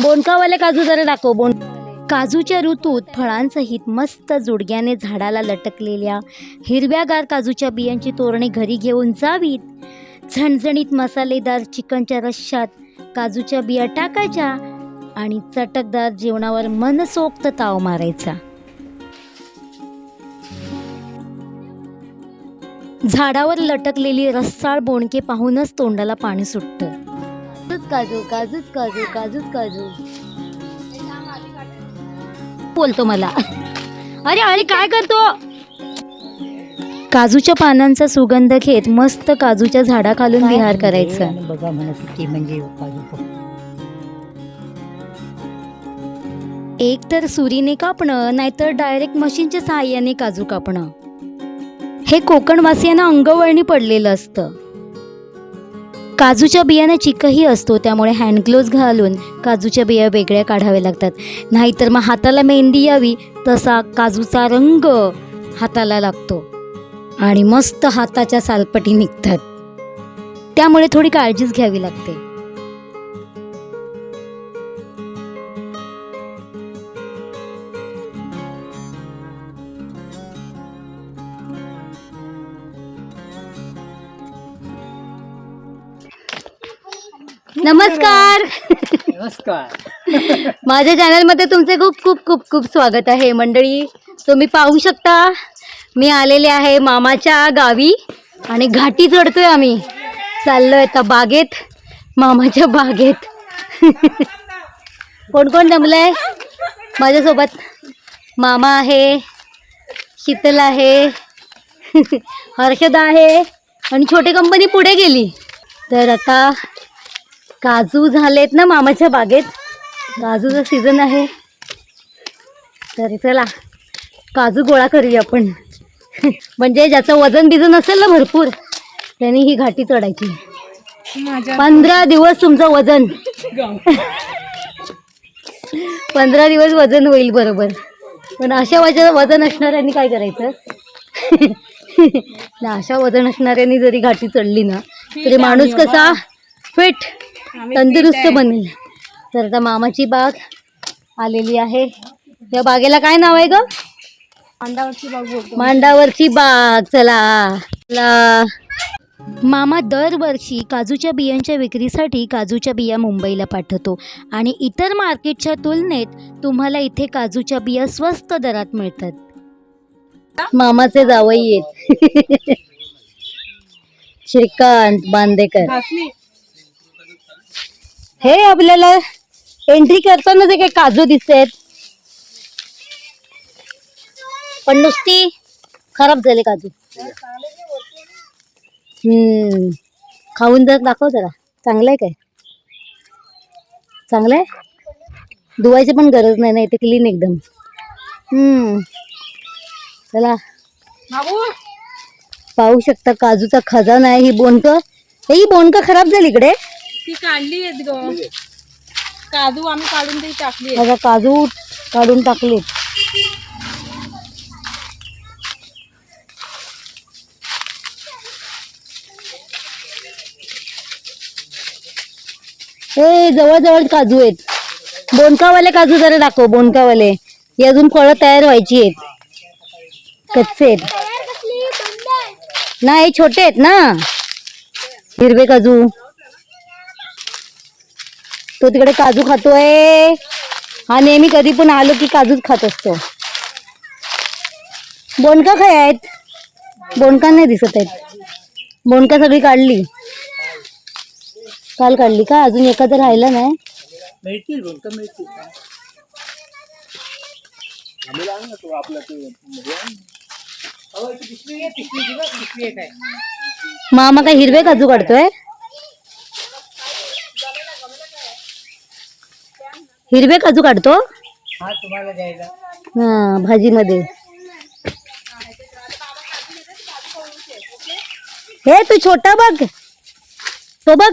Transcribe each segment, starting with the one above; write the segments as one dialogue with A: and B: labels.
A: बोंडकावाले काजू जरा दाखव बोंड काजूच्या ऋतूत फळांसहित मस्त जुडग्याने झाडाला लटकलेल्या हिरव्यागार काजूच्या बियांची तोरणे घरी घेऊन जावीत. झणझणीत मसालेदार चिकनच्या रश्शात काजूच्या बिया टाकायच्या आणि चटकदार जेवणावर मनसोक्त ताव मारायचा. झाडावर लटकलेली रस्साळ बोणके पाहूनच तोंडाला पाणी सुटतं. काजू काजूच काजू काजूच काजू. बोलतो मला. अरे अरे काय करतो? काजूच्या पानांचा सुगंध घेत मस्त काजूच्या झाडाखालून विहार करायचा.
B: आणि बघा म्हणजे
A: एक तर सुरीने कापणं नाहीतर डायरेक्ट मशीनच्या सहाय्याने काजू कापणं. हे कोकणवासियांना अंगवळणी पडलेलं असतं. काजूच्या बियाणं चिकही असतो त्यामुळे हँडग्लोव्ज घालून काजूच्या बिया वेगळ्या काढाव्या लागतात. नाहीतर मग हाताला मेहंदी यावी तसा काजूचा रंग हाताला लागतो. आणि मस्त हाताच्या सालपटी निघतात. त्यामुळे थोडी काळजीच घ्यावी लागते. नमस्कार.
B: नमस्कार.
A: माझ्या चॅनलमध्ये तुमचे खूप खूप खूप खूप स्वागत आहे. मंडळी तुम्ही पाहू शकता मी आलेले आहे मामाच्या गावी आणि घाटी चढतोय आम्ही. चाललोय आता बागेत मामाच्या बागेत. कोण कोण जमलंय? माझ्यासोबत मामा आहे शीतल आहे हर्षदा आहे आणि छोटी कंपनी पुढे गेली. तर आता काजू झालेत ना मामाच्या बागेत. काजूचा सीझन आहे. तर चला काजू गोळा करूया आपण. म्हणजे ज्याचं वजन बिजन असेल ना भरपूर त्यांनी ही घाटी चढायची. पंधरा दिवस तुमचं वजन. पंधरा दिवस वजन होईल बरोबर. पण अशा वजन वजन असणाऱ्यांनी काय करायचं? ना अशा वजन असणाऱ्यांनी जरी घाटी चढली ना तरी माणूस कसा फिट तंदुरुस्त बनेल. तर आता मामाची बाग आलेली आहे. या बागेला काय नाव आहे ग?
B: अंडावरची बाग बोलतो.
A: मांडावरची बाग. चला. चला. मामा दरवर्षी काजूच्या बियांच्या विक्रीसाठी काजूच्या बिया मुंबईला पाठवतो. आणि इतर मार्केटच्या तुलनेत तुम्हाला इथे काजूच्या बिया स्वस्त दरात मिळतात. मामाचे जावई आहेत. श्रीकांत बांदेकर. हे आपल्याला एंट्री करताना जे काही काजू दिसत पण नुसती खराब झाले काजू. हम्म. खाऊन जर दाखव जरा. चांगलं आहे काय? चांगलं आहे धुवायची पण गरज नाही ना इथे क्लीन एकदम. हम्म. चला. पाहू शकता काजूचा खजाना आहे ही बोंडक हे ही बोंडक खराब झाली इकडे.
B: ती काढली आहेत ग. काजू आम्ही काढून ती टाकली
A: बघा काजू काढून टाकले. हे जवळ जवळ काजू आहेत. बोनकावाले काजू जरा दाखव बोनकावाले. ही अजून फळं तयार व्हायची आहेत. कच्चे आहेत. नाही छोटे आहेत ना. हिरवे काजू. तो तिकडे काजू खातोय. हा नेहमी कधी पण आलो की काजूच खात असतो. बोनका काय आहेत? बोनका नाही दिसत आहेत. बोनका सगळी काढली. काल काढली का? अजून एखादं राहिला नाही?
B: मिळतील बोलतो मिळतील.
A: मामा काय हिरवे काजू काढतोय? हिरवे काजू काढतो?
B: हा
A: हा भाजीमध्ये. हे तू छोटा बघ. तो बघ.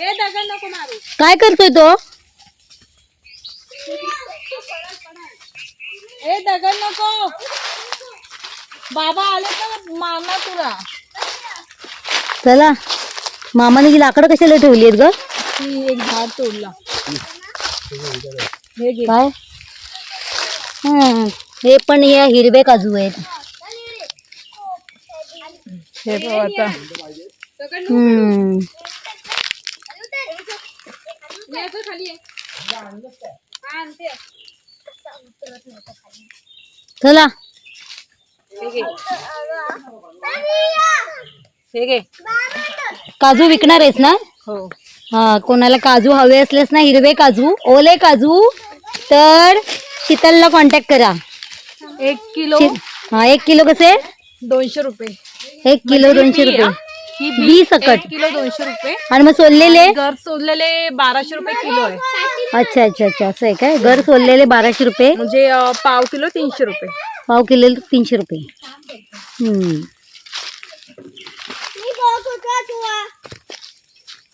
B: ए दगड नको मारू.
A: काय करतोय तो?
B: ए दगड नको. बाबा आले तर मारणार तुला.
A: चला. मामाने ही लाकडं कशाला ठेवली आहेत ग?
B: ती एक झाड तोडला. हे घे.
A: काय? हम्म, हे पण या हिरवे काजू आहेत.
B: हे बघ आता.
A: हम्म. चला.
B: हे घे.
A: काजू विकणार आहेस ना?
B: हो.
A: हा कोणाला काजू हवे असलेस ना हिरवे काजू ओले काजू तर शीतलला कॉन्टॅक्ट करा.
B: एक किलो?
A: शि- हा एक किलो कसे?
B: दोनशे रुपये.
A: एक किलो दोनशे
B: बी,
A: रुपये.
B: हा? ही
A: बी
B: बी
A: सकट.
B: एक किलो दोनशे रुपये.
A: आणि मग सोललेले?
B: घर सोडलेले बाराशे रुपये किलो आहे.
A: अच्छा अच्छा अच्छा असं आहे काय? घर सोललेले बाराशे रुपये?
B: म्हणजे अं, पाव किलो तीनशे रुपये.
A: पाव किलो तीनशे रुपये. हम्म.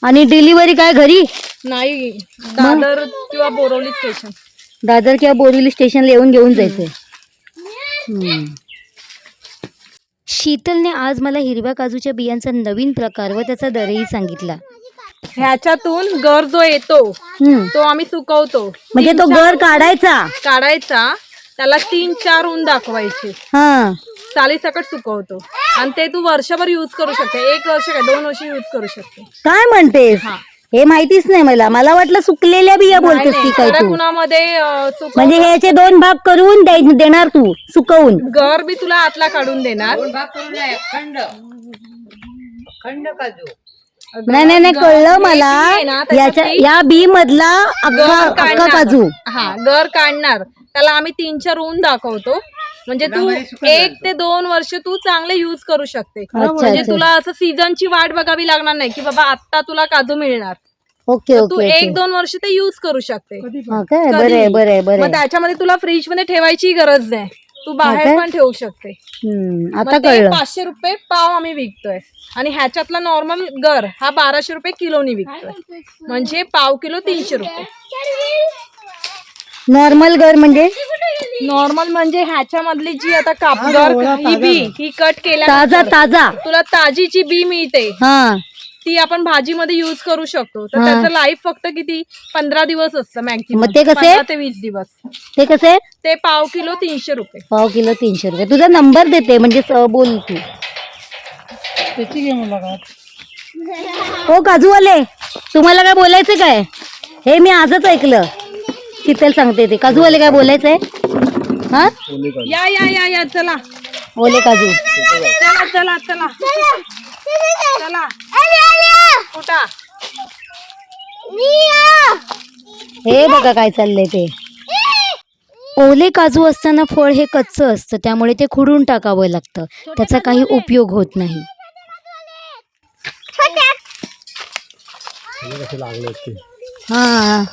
A: आणि डिलिव्हरी काय घरी?
B: नाही दादर किंवा बोरवली स्टेशन
A: दादर किंवा बोरिवली स्टेशनला येऊन घेऊन जायचंय. हम्म. शीतलने आज मला हिरव्या काजूच्या बियांचा नवीन प्रकार व त्याचा दरही सांगितला.
B: ह्याच्यातून गर जो येतो
A: हम्म.
B: तो आम्ही सुकवतो.
A: म्हणजे तो गर काढायचा?
B: काढायचा त्याला तीन चार ऊन दाखवायचे.
A: हा.
B: सालीसकट सुकवतो. आणि ते तू वर्षभर युज करू शकते. एक वर्ष काय दोन वर्ष युज करू शकते.
A: काय म्हणतेस?
B: हा.
A: हे माहितीच नाही मला. मला वाटलं सुकलेल्या बिया बोलतेस काय तू?
B: उन्हामध्ये अं, सुक
A: म्हणजे ह्याचे दोन भाग करून दे- देणार तू सुकवून.
B: गर बी तुला आतला काढून देणार.
A: नाही नाही नाही कळलं मला.
B: आहे ना, त्याच्यात
A: याच्या या बी मधला अख्खा
B: गर
A: अख्खा
B: काढणार.
A: काजू.
B: हा गर काढणार. त्याला आम्ही तीन चार ऊन दाखवतो. म्हणजे तू एक ते दोन वर्ष तू चांगले युज करू शकते. म्हणजे. तुला असं सीझनची वाट बघावी लागणार नाही की बाबा आता तुला काजू मिळणार.
A: ओके
B: तू एक दोन वर्ष ते युज करू शकते.
A: हा काय? बरं आहे बरं आहे बरं
B: मग त्याच्यामध्ये तुला फ्रीजमध्ये ठेवायची गरज नाही. तू? बाहेर पण ठेवू शकते.
A: आता
B: पाचशे रुपये पाव आम्ही विकतोय. आणि ह्याच्यातला नॉर्मल गर हा बाराशे रुपये किलोनी विकतोय. म्हणजे पाव किलो तीनशे रुपये.
A: नॉर्मल घर म्हणजे?
B: नॉर्मल म्हणजे ह्याच्यामधली जी आता कापगर ही बी ही कट केल्या
A: ताजा ताजा.
B: तुला ताजी जी बी मिळते
A: हा.
B: ती आपण भाजीमध्ये युज करू शकतो. तर
A: हा.
B: त्याचं लाईफ फक्त किती? पंधरा दिवस असतं मॅक्झिमम
A: मग ते कसे?
B: ते वीस दिवस.
A: ते कसे?
B: ते पाव किलो तीनशे रुपये.
A: पाव किलो तीनशे रुपये. तुझा नंबर देते म्हणजे स- बोल तू. हो काजूवाले. तुम्हाला काय बोलायचं काय? हे मी आजच ऐकलं. शीतल सांगते ते. काजूवाले काय बोलायचंय? हा?
B: या या या या चला.
A: ओले काजू.
B: चला चला चला. चला. कुठा
A: हे बघा काय चाललंय ते. ओले काजू असताना फळ हे कच्चं असतं त्यामुळे ते खुडून टाकावं लागतं. त्याचा काही उपयोग होत नाही. हा.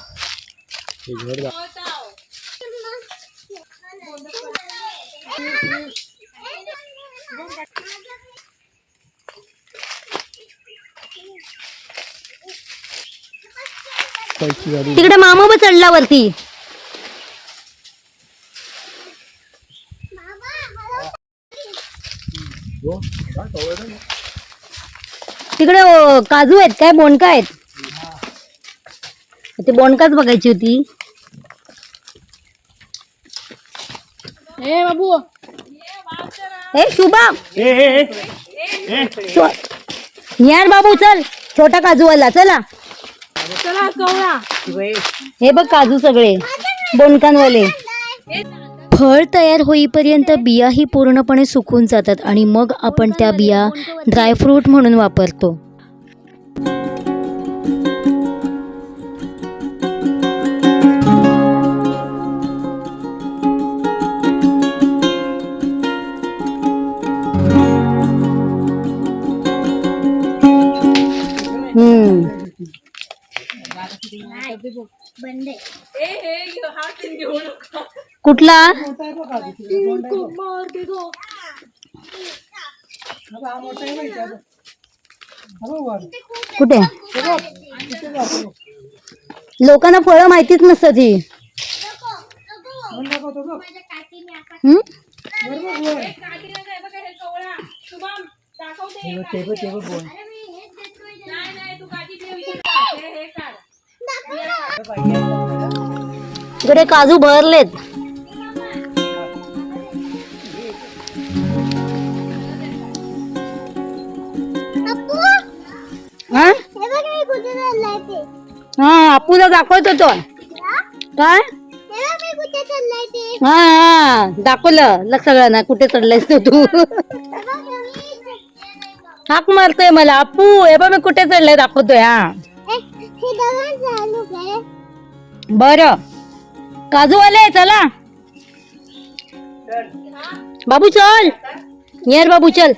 A: तिकडे मामा बी चढला वरती. तिकडे अ, काजू आहेत काय? बोंडका आहेत? ते बोंडकाच बघायची होती.
B: ए बाबू.
A: ए शुभा शो- निहार बाबू चल. छोटा काजूवाला चला.
B: चला कवळा.
A: हे बघ काजू सगळे बोंडकांवाले. फळ तयार होईपर्यंत बियाही पूर्णपणे सुकून जातात आणि मग आपण त्या बिया ड्रायफ्रूट म्हणून वापरतो. कुठला? कुठे? लोकांना फळं माहितीच नसतात ही. हम्म? इकडे काजू भरलेत. हा? हा आपूला दाखवत होतो काय? हा हा दाखवलं. लक्ष सगळ्यांना कुठे चढलायस तो? तू हाक मारतोय मला आपू हे बघ मी कुठे चढलंय दाखवतोय हा. बर. काजू आले चला. बाबू चल. नियर बाबू चल.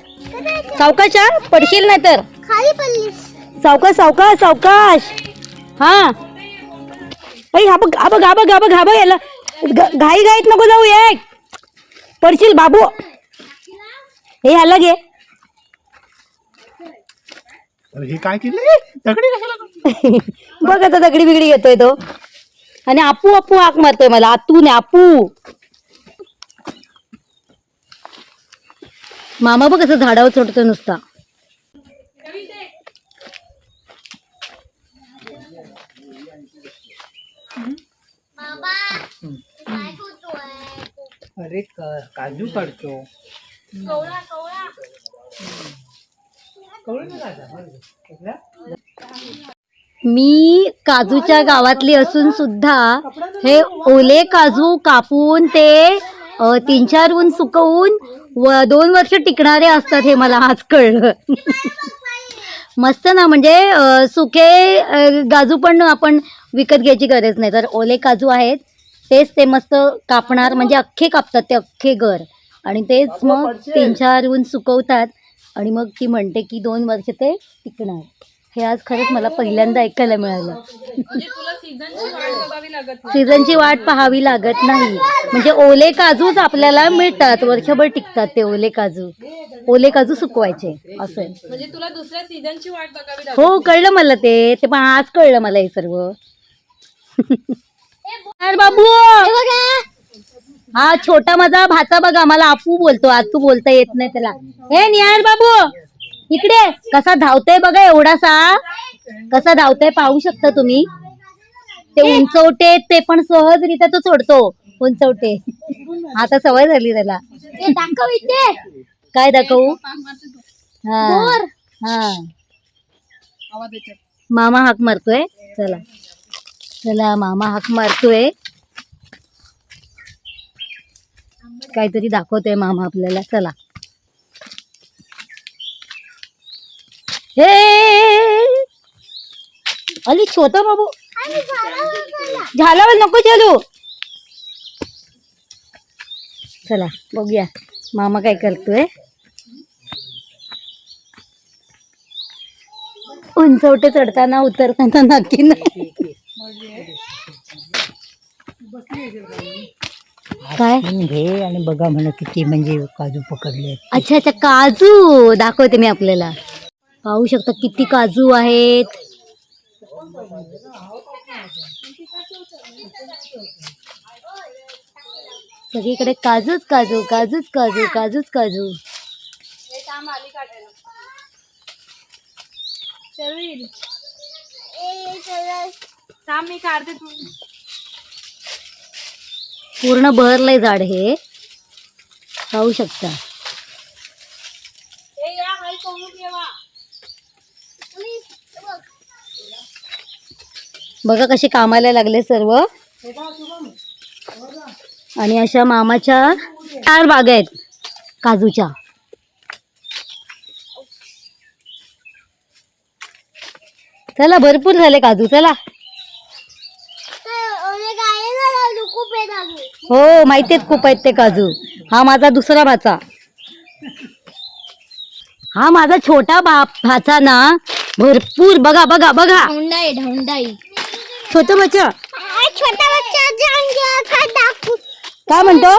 A: सावकाश हा पडशील नाही तर
C: खाली पडलीस.
A: सावकाश सावकाश सावकाश. हा. ऐ हा बघ हा बघ हा बघ हा बघ हा बघ याला घ- घाई घाईत नको जाऊ एक. पडशील बाबू. हे ह्याला घे.
D: अरे हे काय केलंय? दगडी कशाला
A: बघ आता दगडी बिगडी येतोय तो. आणि आपू आपू हाक मारतोय मला. आतू ने आपू. मामा बघ कसं झाडावर चढतोय नुसता.
E: अरे क- काजू काढतो.
A: मी काजूच्या गावातली असून सुद्धा हे ओले काजू कापून ते तीन चार ऊन सुकवून व दोन वर्ष टिकणारे असतात हे मला आज कळलं. मस्त ना म्हणजे सुके काजू पण आपण विकत घ्यायची गरज नाही. तर ओले काजू आहेत तेच ते मस्त कापणार म्हणजे अख्खे कापतात ते अख्खे घर. आणि तेच मग तीन चार ऊन सुकवतात आणि मग ती म्हणते की दोन वर्ष ते टिकणार. हे आज खरंच मला पहिल्यांदा ऐकायला मिळालं.
B: म्हणजे तुला सीझनची वाट बघावी लागत नाही.
A: सीझनची वाट पाहावी लागत नाही. म्हणजे ओले काजूच आपल्याला मिळतात. वर्षभर टिकतात ते ओले काजू. ओले काजू सुकवायचे. असं.
B: म्हणजे तुला दुसऱ्या सीझनची वाट बघावी लागत
A: हो कळलं मला ते. ते पण आज कळलं मला हे सर्व. अरे बाबू! हा छोटा माझा भाचा बघा. मला आपू बोलतो. आतू बोलता येत नाही त्याला. हे निहार बाबू! इकडे कसा धावतोय बघा एवढासा. कसा धावतोय पाहू शकता तुम्ही. ते उंचवटे ते पण सहजरित्या तो सोडतो उंचवटे. आता सवय झाली त्याला.
C: दाखव इथे.
A: काय दाखवू? हा. हा. मामा हाक मारतोय. चला. चला मामा हाक मारतोय. काहीतरी दाखवतोय मामा आपल्याला. चला. हे! अली छोटा बाबू. झाल्यावर नको चालू. चला बघूया. मामा काय करतोय? उंचवटे चढताना उतरताना नक्की नाही. काय?
E: घे आणि बघा म्हणा किती म्हणजे काजू पकडले
A: अच्छा अच्छा काजू दाखवते मी आपल्याला. पाहू शकता किती काजू आहेत. सगळीकडे काजूच काजू काजूच काजू काजूच काजू. पूर्ण बहरलंय झाड हे. पाहू शकता
B: ए या हाय कोणून येवा
A: बघा कसे कामाला लागले सर्व. आणि अशा मामाच्या चार बागा आहेत काजूच्या. चला भरपूर झाले काजू चला.
C: हो माहिती दादू
A: हो माहितीत खूप आहेत ते काजू. हा माझा दुसरा भाचा. हा माझा छोटा बाप भाचा ना. भरपूर बघा बघा बघा.
C: ढोंडाई ढोंडाई
A: छोट बच्चा.
C: छोटा बच्चा जाऊन गया खड्डा
A: काय म्हणतो?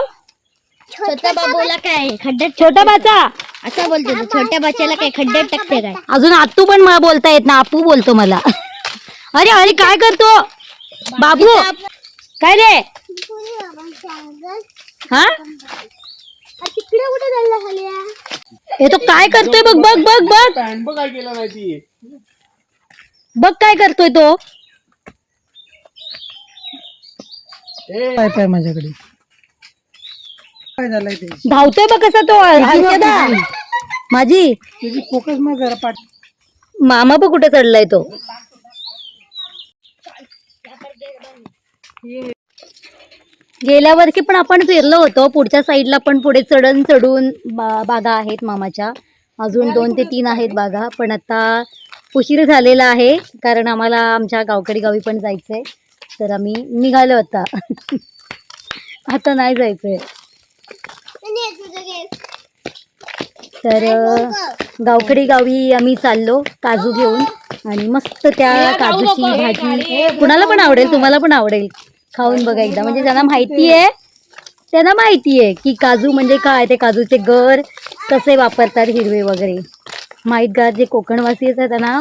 C: छोटा बाबूला काय खड्ड्यात
A: छोटा भाचा
C: असं बोलतो तो छोट्या बच्चाला काय खड्ड्यात टाकते काय?
A: अजून आतू पण मला बोलता येत ना आपू बोलतो मला. अरे अरे काय करतो? बाबू. काय रे? हा?
C: तिकडे कुठे चालला खाली?
A: हे तो काय करतोय? बघ बघ बघ बघ.
D: बघ काय
A: करतोय तो.
E: काय पाय माझ्याकडे? काय झालंय ते?
A: धावतोय बघ कसा तो माझी?
E: तुझी फोकस मग जरा पाठ.
A: मामा बघ कुठे चढलाय तो? गेल्या वर्षी पण आपण फिरलो होतो. पुढच्या साईडला पण पुढे चढण चढून बा बागा आहेत मामाच्या. अजून दोन ते तीन आहेत बागा. पण आता उशीर झालेला आहे कारण आम्हाला आमच्या गावकडी गावी पण जायचं आहे तर आम्ही निघालो आता. आता नाही जायचं आहे तर गावकडी गावी आम्ही चाललो काजू घेऊन. आणि मस्त त्या काजूची भाजी. कुणाला पण आवडेल तुम्हाला पण आवडेल. खाऊन बघा एकदा. म्हणजे ज्यांना माहिती आहे त्यांना माहिती आहे की काजू म्हणजे काय? ते काजूचे गर कसे वापरतात हिरवे वगैरे. माहीतगार जे कोकणवासी आहेत त्यांना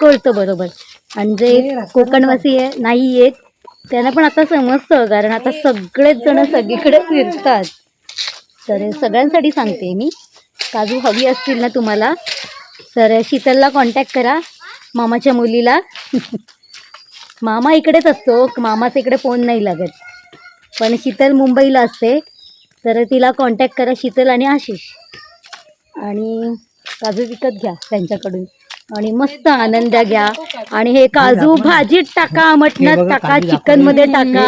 A: कळतं बरोबर. आणि जे कोकणवासी आहे नाही येत. त्यांना पण आता समजतं कारण आता सगळेच जण सगळीकडे फिरतात. तर सगळ्यांसाठी सांगते मी. काजू हवी असतील ना तुम्हाला तर शीतलला कॉन्टॅक्ट करा मामाच्या मुलीला. मामा इकडेच असतो मामाचा इकडे फोन नाही लागत. पण शीतल मुंबईला असते तर तिला कॉन्टॅक्ट करा शीतल आणि आशिष. आणि काजू विकत घ्या त्यांच्याकडून. आणि मस्त आनंद घ्या. आणि हे काजू भाजीत टाका मटणात टाका चिकनमध्ये टाका.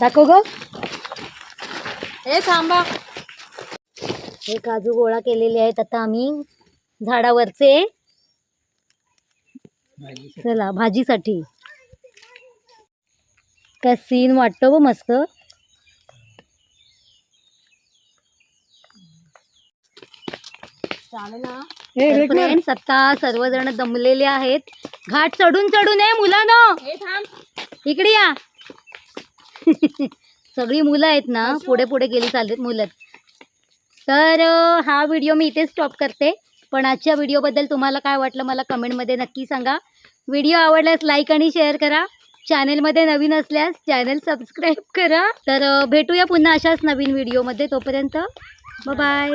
A: दाखव ग.
B: हे थांबा.
A: हे काजू गोळा केलेले आहेत आता आम्ही झाडावरचे. चला भाजीसाठी. काय सीन वाटतो ब मस्त.
B: चालेल ना?
A: फ्रेंड्स आता सर्वजण दमलेले आहेत. घाट चढून चढून आहे मुलांनो.
B: हे थांब.
A: इकडे या. सगळी मुलं आहेत ना पुढे पुढे गेली चालत मुलं. तर हा व्हिडिओ मी इथे स्टॉप करते. पण आजच्या व्हिडिओबद्दल तुम्हाला काय वाटलं मला कमेंटमध्ये नक्की सांगा. व्हिडिओ आवडल्यास लाईक आणि शेअर करा. चॅनेलमध्ये नवीन असल्यास चॅनल सबस्क्राईब करा. तर भेटूया पुन्हा अशाच नवीन व्हिडिओमध्ये तोपर्यंत. बाय